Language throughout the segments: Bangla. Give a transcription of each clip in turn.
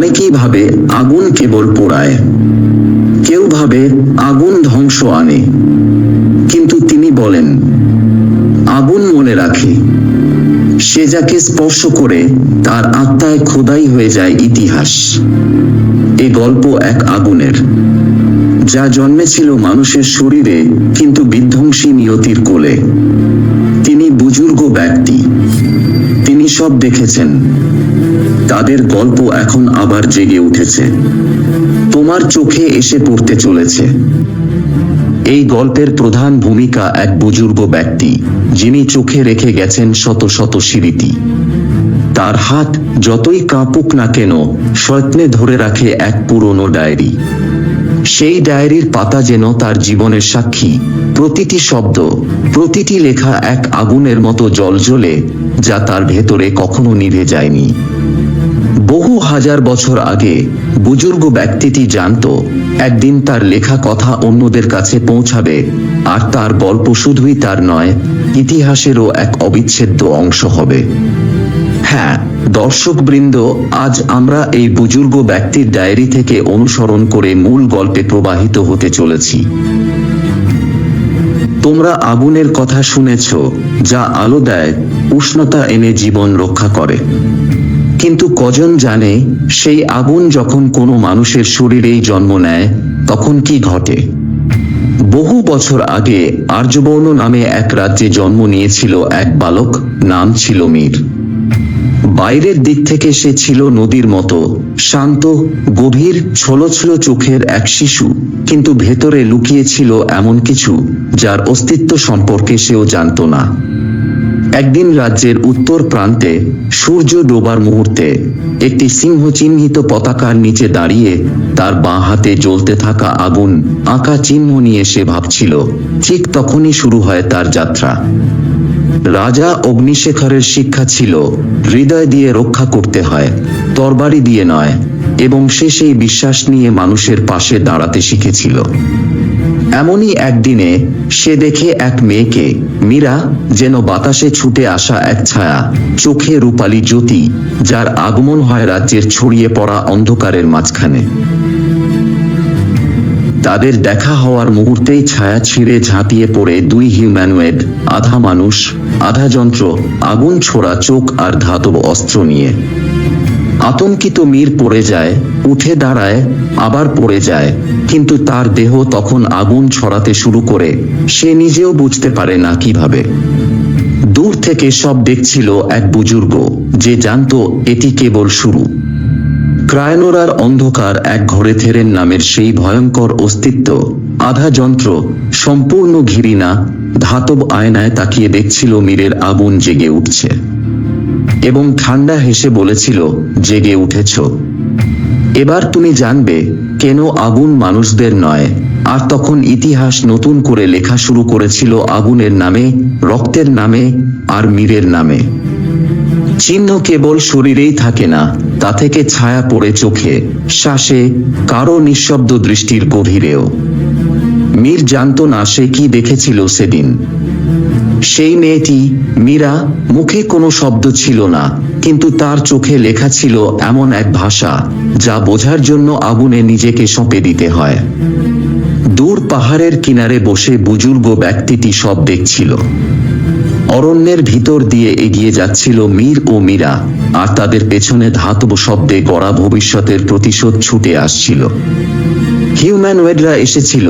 অনেকেই ভাবে আগুন কেবল পোড়ায়। কেউ ভাবে আগুন ধ্বংস আনে। কিন্তু তিনি বলেন, আগুন মনে রাখে। সে যাকে স্পর্শ করে তার আত্মায় খোদাই হয়ে যায় ইতিহাস। এ গল্প এক আগুনের, যা জন্মেছিল মানুষের শরীরে কিন্তু বিধ্বংসী নিয়তির কোলে। তিনি বুজুর্গ ব্যক্তি। তিনি সব দেখেছেন। তাদের গল্প এখন আবার জেগে উঠেছে। তোমার চোখে এসে পড়তে চলেছে। এই গল্পের প্রধান ভূমিকা এক বুজুর্গ ব্যক্তি, যিনি চোখে রেখে গেছেন শত শত স্মৃতি। তার হাত যতই কাঁপুক না কেন সয়ত্নে ধরে রাখে এক পুরনো ডায়েরি। সেই ডায়েরির পাতা যেন তার জীবনের সাক্ষী, প্রতিটি শব্দ, প্রতিটি লেখা এক আগুনের মতো জল জ্বলে যা তার ভেতরে কখনো নিভে যায়নি। হাজার বছর আগে, বুজুর্গ ব্যক্তিটি জানত, একদিন তার লেখা কথা অন্যদের কাছে পৌঁছাবে, আর তার গল্প শুধুই তার নয়, ইতিহাসেরও এক অবিচ্ছেদ্য অংশ হবে। হ্যাঁ দর্শকবৃন্দ, আজ আমরা এই বুজুর্গ ব্যক্তির ডায়েরি থেকে অনুসরণ করে মূল গল্পে প্রবাহিত হতে চলেছি। তোমরা আগুনের কথা শুনেছ, যা আলো দেয়, উষ্ণতা এনে জীবন রক্ষা করে। কিন্তু কজন জানে সেই আগুন যখন কোনো মানুষের শরীরেই জন্ম নেয়, তখন কি ঘটে? বহু বছর আগে আর্যবর্ণ নামে এক রাজ্যে জন্ম নিয়েছিল এক বালক, নাম ছিল মীর। বাইরের দিক থেকে সে ছিল নদীর মতো, শান্ত, গভীর ছলছল চোখের এক শিশু, কিন্তু ভেতরে লুকিয়ে ছিল এমন কিছু যার অস্তিত্ব সম্পর্কে সেও জানত না। একদিন রাজ্যের উত্তর প্রান্তে সূর্য ডোবার মুহূর্তে একটি সিংহ চিহ্নিত পতাকার নিচে দাঁড়িয়ে তার বাঁ হাতে জ্বলতে থাকা আগুন আঁকা চিহ্ন নিয়ে সে ভাবছিল, ঠিক তখনই শুরু হয় তার যাত্রা। রাজা অগ্নিশেখরের শিক্ষা ছিল, হৃদয় দিয়ে রক্ষা করতে হয়, তরবারি দিয়ে নয়, এবং সে সেই বিশ্বাস নিয়ে মানুষের পাশে দাঁড়াতে শিখেছিল। এমনই একদিনে সে দেখে এক মেয়েকে, মীরা যেন বাতাসে ছুটে আসা এক ছায়া, চোখে রূপালী জ্যোতি, যার আগমন হয় রাজ্যের ছড়িয়ে পড়া অন্ধকারের মাঝখানে। তাদের দেখা হওয়ার মুহূর্তেই ছায়া ছিঁড়ে ঝাঁপিয়ে পড়ে দুই হিউম্যানুয়েড, আধা মানুষ, আধা যন্ত্র, আগুন ছোড়া চোখ আর ধাতব অস্ত্র নিয়ে। আতঙ্কিত মীর পড়ে যায়, উঠে দাঁড়ায়, আবার পড়ে যায়। কিন্তু তার দেহ তখন আগুন ছড়াতে শুরু করে। সে নিজেও বুঝতে পারে না কীভাবে। দূর থেকে সব দেখছিল এক বুজুর্গ, যে জানতো এটি কেবল শুরু। ক্রায়নোরার অন্ধকার এক ঘরে থেরেন নামের সেই ভয়ঙ্কর অস্তিত্ব, আধা যন্ত্র, সম্পূর্ণ ঘিরিনা ধাতব আয়নায় তাকিয়ে দেখছিল মীরের আগুন জেগে উঠছে। এবং ঠান্ডা হেসে বলেছিল, জেগে উঠেছ। এবার তুমি জানবে কেন আগুন মানুষদের নয়। আর তখন ইতিহাস নতুন করে লেখা শুরু করেছিল আগুনের নামে, রক্তের নামে আর মীরের নামে। চিহ্ন কেবল শরীরেই থাকে না, তা থেকে ছায়া পড়ে চোখে, শ্বাসে, কারও নিঃশব্দ দৃষ্টির গভীরেও। মীর জানত না সে কি দেখেছিল সেদিন। সেই মেয়েটি মীরা মুখে কোনো শব্দ ছিল না, কিন্তু তার চোখে লেখা ছিল এমন এক ভাষা যা বোঝার জন্য আগুনে নিজেকে সঁপে দিতে হয়। দূর পাহাড়ের কিনারে বসে বুজুর্গ ব্যক্তিটি সব দেখছিল। অরণ্যের ভিতর দিয়ে এগিয়ে যাচ্ছিল মীর ও মীরা, আর তাদের পেছনে ধাতব শব্দে গড়া ভবিষ্যতের প্রতিশোধ ছুটে আসছিল। হিউম্যানওয়েডরা এসেছিল,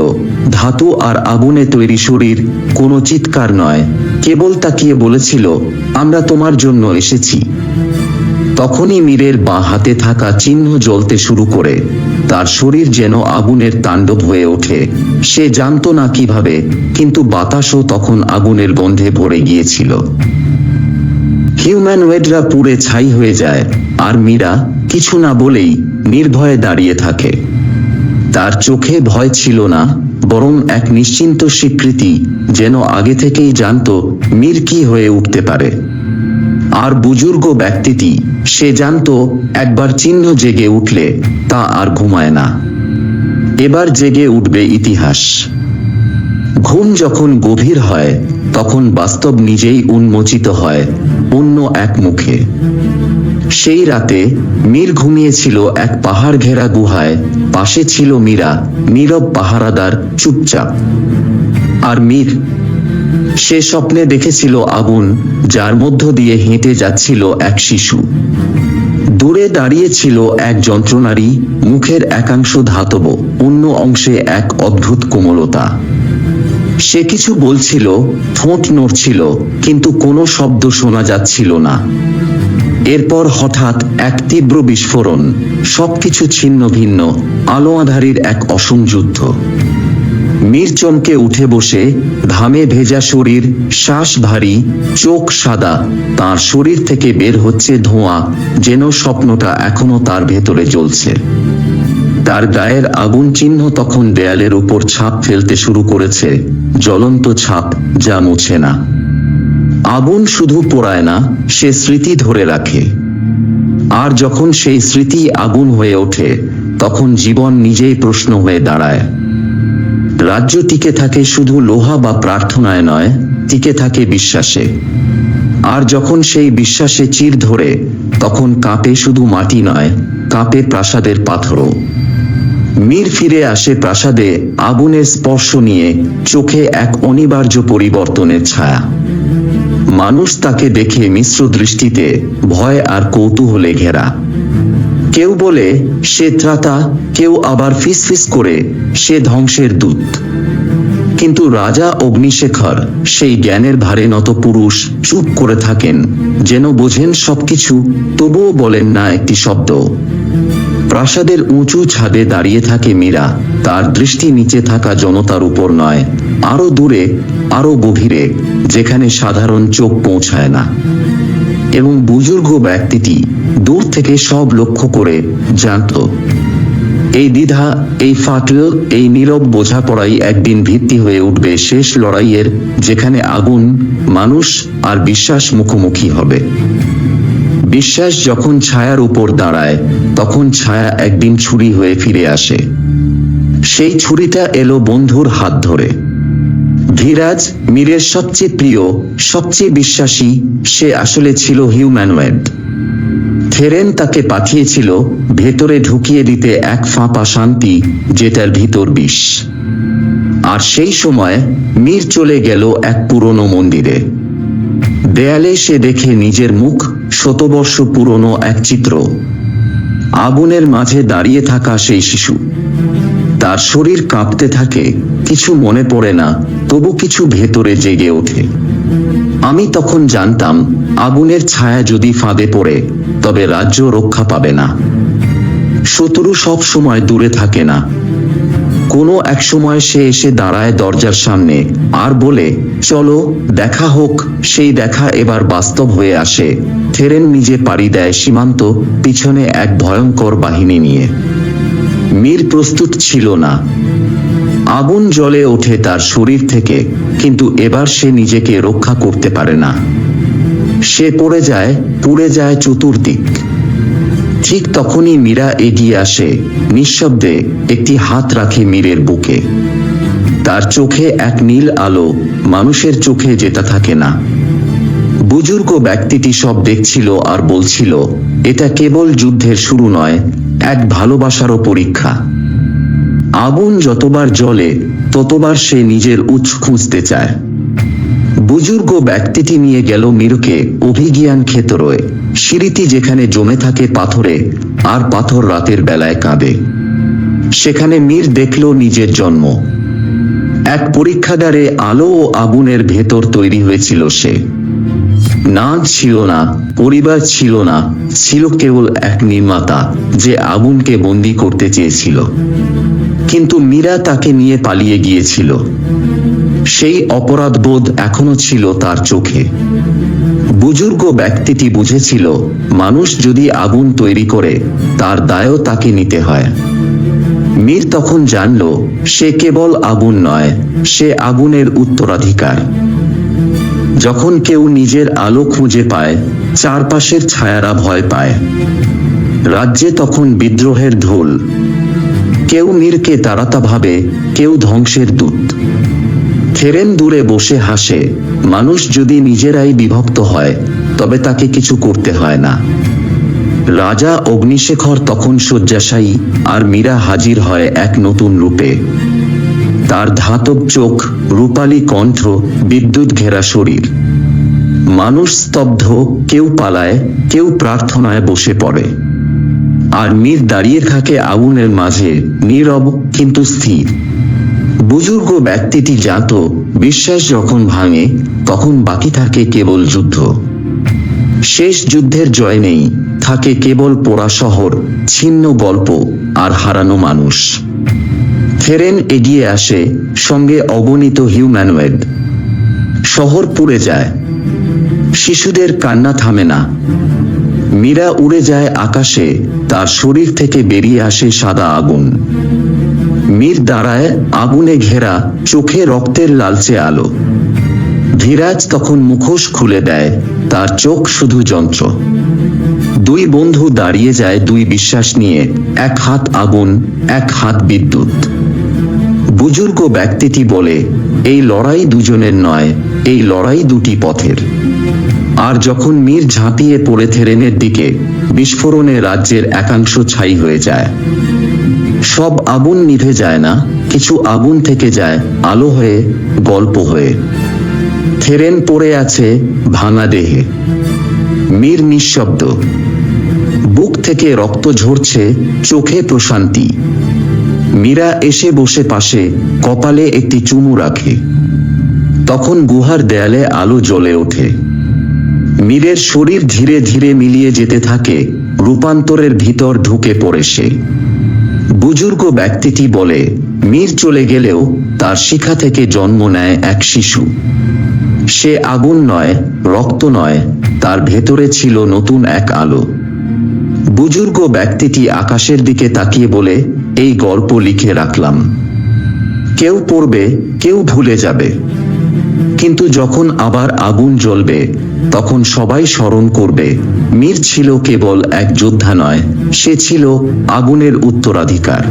ধাতু আর আগুনে তৈরি শরীর কোনো চিৎকার নয় কেবল তাকিয়ে বলেছিল, আমরা তোমার জন্য এসেছি। তখনই মীরের বাঁ হাতে থাকা চিহ্ন জ্বলতে শুরু করে। তার শরীর যেন আগুনের তাণ্ডব হয়ে ওঠে। সে জানতো না কীভাবে, কিন্তু বাতাসও তখন আগুনের গন্ধে ভরে গিয়েছিল। হিউম্যান হিউম্যানওয়েডরা পুড়ে ছাই হয়ে যায়, আর মীরা কিছু না বলেই নির্ভয়ে দাঁড়িয়ে থাকে। তার চোখে ভয় ছিল না বরং এক নিশ্চিন্ত স্বীকৃতি যেন আগে থেকেই জানতো মীর কি হয়ে উঠতে পারে। আর বুজুর্গ ব্যক্তিটি সে জানতো একবার চিহ্ন জেগে উঠলে তা আর ঘুমায় না। এবার জেগে উঠবে ইতিহাস। ঘুম যখন গভীর হয়, তখন বাস্তব নিজেই উন্মোচিত হয়। অন্য এক মুখে সেই রাতে মীর ঘুমিয়েছিল এক পাহাড় ঘেরা গুহায়। পাশে ছিল মীরা, নীরব পাহারাদার চুপচাপ। আর মীর, সে স্বপ্নে দেখেছিল আগুন, যার মধ্য দিয়ে হেঁটে যাচ্ছিল এক শিশু। দূরে দাঁড়িয়ে ছিল এক যন্ত্রণারী, মুখের একাংশ ধাতব, অন্য অংশে এক অদ্ভুত কোমলতা। সে কিছু বলছিল, ঠোঁট নড়ছিল, কিন্তু কোনো শব্দ শোনা যাচ্ছিল না। এরপর হঠাৎ এক তীব্র বিস্ফোরণ, সবকিছু ছিন্ন ভিন্ন, আলো আধারির এক অসম যুদ্ধ। মীর চমকে উঠে বসে, ঘামে ভেজা শরীর, শ্বাস ভারী, চোখ সাদা, তার শরীর থেকে বের হচ্ছে ধোঁয়া, যেন স্বপ্নটা এখনও তার ভেতরে জ্বলছে। তার গায়ের আগুন চিহ্ন তখন দেয়ালের উপর ছাপ ফেলতে শুরু করেছে। জ্বলন্ত ছাপ যা মুছে না। আগুন শুধু পোড়ায় না, সে স্মৃতি ধরে রাখে। আর যখন সেই স্মৃতি আগুন হয়ে ওঠে, তখন জীবন নিজেই প্রশ্ন হয়ে দাঁড়ায়। রাজ্য টিকে থাকে শুধু লোহা বা প্রার্থনায় নয়, টিকে থাকে বিশ্বাসে। আর যখন সেই বিশ্বাসে চির ধরে, তখন কাঁপে শুধু মাটি নয়, কাঁপে প্রাসাদের পাথরও। মীর ফিরে আসে প্রাসাদে আগুনের স্পর্শ নিয়ে চোখে এক অনিবার্য পরিবর্তনের ছায়া। মানুষ তাকে দেখে মিশ্র দৃষ্টিতে ভয় আর কৌতূহলে ঘেরা। কেউ বলে, সে ত্রাতা, কেউ আবার ফিসফিস করে, সে ধ্বংসের দূত। কিন্তু রাজা অগ্নিশেখর সেই জ্ঞানের ভারে নত পুরুষ চুপ করে থাকেন, যেন বোঝেন সবকিছু, তবুও বলেন না একটি শব্দ। প্রাসাদের উঁচু ছাদে দাঁড়িয়ে থাকে মীরা। তার দৃষ্টি নিচে থাকা জনতার উপর নয়, আরও দূরে, আরও গভীরে, যেখানে সাধারণ চোখ পৌঁছায় না। এবং বুজুর্গ ব্যক্তিটি দূর থেকে সব লক্ষ্য করে জানত, এই দ্বিধা, এই ফাটল, এই নীরব বোঝাপড়াই একদিন ভিত্তি হয়ে উঠবে শেষ লড়াইয়ের, যেখানে আগুন, মানুষ আর বিশ্বাস মুখোমুখি হবে। বিশ্বাস যখন ছায়ার উপর দাঁড়ায়, তখন ছায়া একদিন ছুরি হয়ে ফিরে আসে। সেই ছুরিটা এলো বন্ধুর হাত ধরে। ধীরাজ, মীরের সবচেয়ে প্রিয়, সবচেয়ে বিশ্বাসী, সে আসলে ছিল হিউম্যানওয়েড থেরেন তাকে পাঠিয়েছিল ভেতরে ঢুকিয়ে দিতে এক ফাঁপা শান্তি, যেটার ভিতর বিষ। আর সেই সময় মীর চলে গেল এক পুরনো মন্দিরে। দেয়ালে সে দেখে নিজের মুখ শতবর্ষ পুরনো এক চিত্র। আগুনের মাঝে দাঁড়িয়ে থাকা সেই শিশু। তার শরীর কাঁপতে থাকে, কিছু মনে পড়ে না, তবু কিছু ভেতরে জেগে ওঠে। আমি তখন জানতাম, আগুনের ছায়া যদি ফাঁদে পড়ে, তবে রাজ্য রক্ষা পাবে না। শত্রু সব সময় দূরে থাকে না। কোনো এক সময় সে এসে দাঁড়ায় দরজার সামনে আর বলে, চলো, দেখা হোক, সেই দেখা এবার বাস্তব হয়ে আসে। থেরেন নিজে পাড়ি দেয় সীমান্ত, পিছনে এক ভয়ঙ্কর বাহিনী নিয়ে। মীর প্রস্তুত ছিল না। আগুন জ্বলে ওঠে তার শরীর থেকে, কিন্তু এবার সে নিজেকে রক্ষা করতে পারে না। সে পড়ে যায়, পুড়ে যায় চতুর্দিক। ঠিক তখনই মীরা এগিয়ে আসে, নিঃশব্দে একটি হাত রাখে মীরের বুকে। তার চোখে এক নীল আলো, মানুষের চোখে যেটা থাকে না। বুজুর্গ ব্যক্তিটি সব দেখছিল আর বলছিল, এটা কেবল যুদ্ধের শুরু নয়, এক ভালোবাসারও পরীক্ষা। আগুন যতবার জ্বলে, ততবার সে নিজের উৎস খুঁজতে চায়। বুজুর্গ ব্যক্তিটি নিয়ে গেল মীরকে অভিজ্ঞান ক্ষেত্রয়ে সিঁড়িটি যেখানে জমে থাকে পাথরে, আর পাথর রাতের বেলায় কাঁদে। সেখানে মীর দেখল নিজের জন্ম। এক পরীক্ষাগারে আলো ও আগুনের ভেতর তৈরি হয়েছিল সে। নাচ ছিল না, পরিবার ছিল না, ছিল কেবল এক নির্মাতা যে আগুনকে বন্দি করতে চেয়েছিল। কিন্তু মীরা তাকে নিয়ে পালিয়ে গিয়েছিল। সেই অপরাধবোধ এখনও ছিল তার চোখে। বুজুর্গ ব্যক্তিটি বুঝেছিল, মানুষ যদি আগুন তৈরি করে, তার দায়ও তাকে নিতে হয়। মীর তখন জানল, সে কেবল আগুন নয়, সে আগুনের উত্তরাধিকার। যখন কেউ নিজের আলো খুঁজে পায়, চারপাশের ছায়ারা ভয় পায়। রাজ্যে তখন বিদ্রোহের ঢোল। কেউ মীরকে তাড়াতা ভাবে, কেউ ধ্বংসের দূত। থেরেন দূরে বসে হাসে, মানুষ যদি নিজেরাই বিভক্ত হয়, তবে তাকে কিছু করতে হয় না। রাজা অগ্নিশেখর তখন শয্যাশায়ী আর মীরা হাজির হয় এক নতুন রূপে। তার ধাতব চোখ, রূপালী কণ্ঠ, বিদ্যুৎ ঘেরা শরীর। মানুষ স্তব্ধ, কেউ পালায়, কেউ প্রার্থনায় বসে পড়ে। আর মীর দাঁড়িয়ে থাকে আগুনের মাঝে, নীরব কিন্তু স্থির। বুজুর্গ ব্যক্তিটি জানত, বিশ্বাস যখন ভাঙে, তখন বাকি থাকে কেবল যুদ্ধ। শেষ যুদ্ধের জয় নেই, থাকে কেবল পোড়া শহর, ছিন্ন গল্প আর হারানো মানুষ। ফেরেন এগিয়ে আসে, সঙ্গে অগণিত হিউম্যানওয়েড শহর পুড়ে যায়, শিশুদের কান্না থামে না। মীরা উড়ে যায় আকাশে, তার শরীর থেকে বেরিয়ে আসে সাদা আগুন। মীর দাঁড়ায় আগুনে ঘেরা চোখে রক্তের লালচে আলো। ধীরাজ তখন মুখোশ খুলে দেয়, তার চোখ শুধু যন্ত্র। দুই বন্ধু দাঁড়িয়ে যায় দুই বিশ্বাস নিয়ে, এক হাত আগুন, এক হাত বিদ্যুৎ। বুজুর্গ ব্যক্তিটি বলে, এই লড়াই দুজনের নয়, এই লড়াই দুটি পথের। আর যখন মীর ঝাঁপিয়ে পড়ে থেরেনের দিকে, বিস্ফোরণে রাজ্যের একাংশ ছাই হয়ে যায়। সব আগুন নিভে যায় না, কিছু আগুন থেকে যায় আলো হয়ে, গল্প হয়ে। থেরেন পড়ে আছে ভাঙা দেহে। মীর নিঃশব্দ। বুক থেকে রক্ত ঝরছে চোখে প্রশান্তি। মীরা এসে বসে পাশে, কপালে একটি চুমু রাখে। তখন গুহার দেয়ালে আলো জ্বলে ওঠে। মীরের শরীর ধীরে ধীরে মিলিয়ে যেতে থাকে, রূপান্তরের ভিতর ঢুকে পড়ে সে। বুজুর্গ ব্যক্তিটি বলে, মীর চলে গেলেও তার শিখা থেকে জন্ম নেয় এক শিশু। সে আগুন নয়, রক্ত নয়, তার ভেতরে ছিল নতুন এক আলো। বুজুর্গ ব্যক্তিটি আকাশের দিকে তাকিয়ে বলে, এই গল্প লিখে রাখলাম। কেউ পড়বে, কেউ ভুলে যাবে। কিন্তু যখন আবার আগুন জ্বলবে তখন সবাই স্মরণ করবে মীর ছিল কেবল এক যোদ্ধা নয় সে ছিল আগুনের উত্তরাধিকার।